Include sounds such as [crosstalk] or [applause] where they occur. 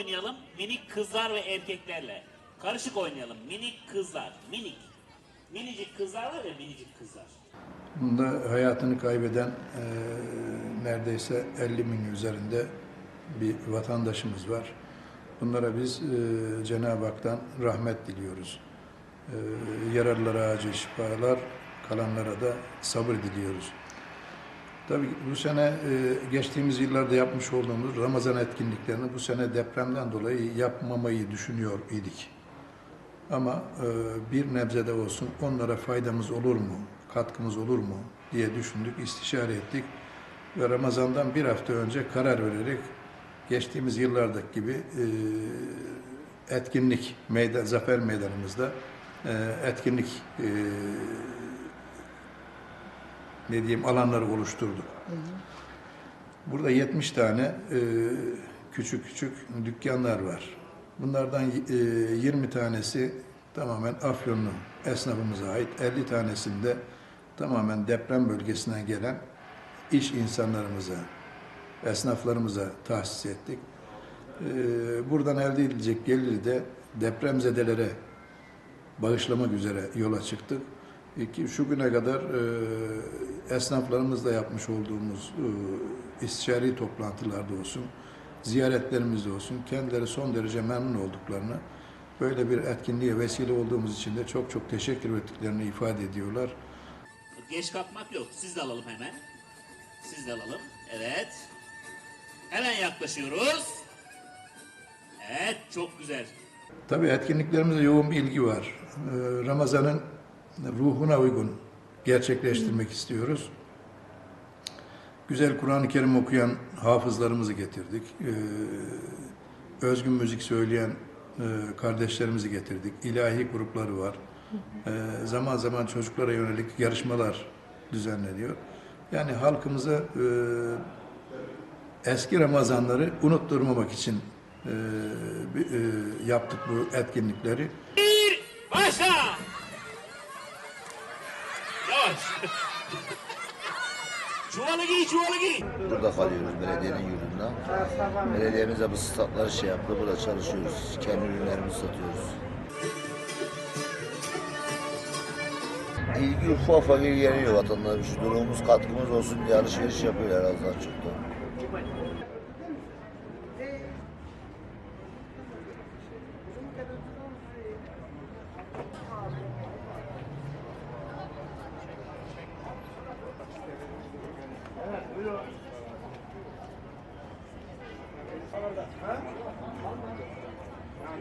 oynayalım minik kızlar ve erkeklerle. Karışık oynayalım minik kızlar, minik. Minicik kızlar var ya minicik kızlar. Bunda hayatını kaybeden e, neredeyse 50 bin üzerinde bir vatandaşımız var. Bunlara biz e, Cenab-ı Hak'tan rahmet diliyoruz. E, yaralılara acil şifalar, kalanlara da sabır diliyoruz. Tabii bu sene e, geçtiğimiz yıllarda yapmış olduğumuz Ramazan etkinliklerini bu sene depremden dolayı yapmamayı düşünüyor idik. Ama e, bir nebzede olsun onlara faydamız olur mu, katkımız olur mu diye düşündük, istişare ettik. Ve Ramazan'dan bir hafta önce karar vererek geçtiğimiz yıllardaki gibi e, etkinlik, meydan, zafer meydanımızda etkinlik e, ne diyeyim alanları oluşturduk. Burada 70 tane e, küçük küçük dükkanlar var. Bunlardan e, 20 tanesi tamamen Afyonlu esnafımıza ait. 50 tanesinde tamamen deprem bölgesinden gelen iş insanlarımıza, esnaflarımıza tahsis ettik. E, buradan elde edilecek geliri de depremzedelere bağışlamak üzere yola çıktık. Ki şu güne kadar e, esnaflarımızla yapmış olduğumuz e, istişari toplantılarda olsun, ziyaretlerimizde olsun kendileri son derece memnun olduklarını, böyle bir etkinliğe vesile olduğumuz için de çok çok teşekkür ettiklerini ifade ediyorlar. Geç kalkmak yok. Siz de alalım hemen. Siz de alalım. Evet. Hemen yaklaşıyoruz. Evet çok güzel. Tabii etkinliklerimize yoğun bir ilgi var. Ee, Ramazan'ın ruhuna uygun gerçekleştirmek istiyoruz. Güzel Kur'an-ı Kerim okuyan hafızlarımızı getirdik. Ee, Özgün müzik söyleyen e, kardeşlerimizi getirdik. İlahi grupları var. Ee, Zaman zaman çocuklara yönelik yarışmalar düzenleniyor. Yani halkımıza e, eski Ramazanları unutturmamak için e, e, yaptık bu etkinlikleri. Bir, başla! Yavaş. [laughs] çuvalı giy, çuvalı giy. Burada kalıyoruz belediyenin yurdunda. Belediyemiz de bu statları şey yaptı. Burada çalışıyoruz. Kendi ürünlerimizi satıyoruz. İlgi ufak ufak ilgileniyor vatandaş. Durumumuz katkımız olsun diye alışveriş yapıyorlar azdan çok da.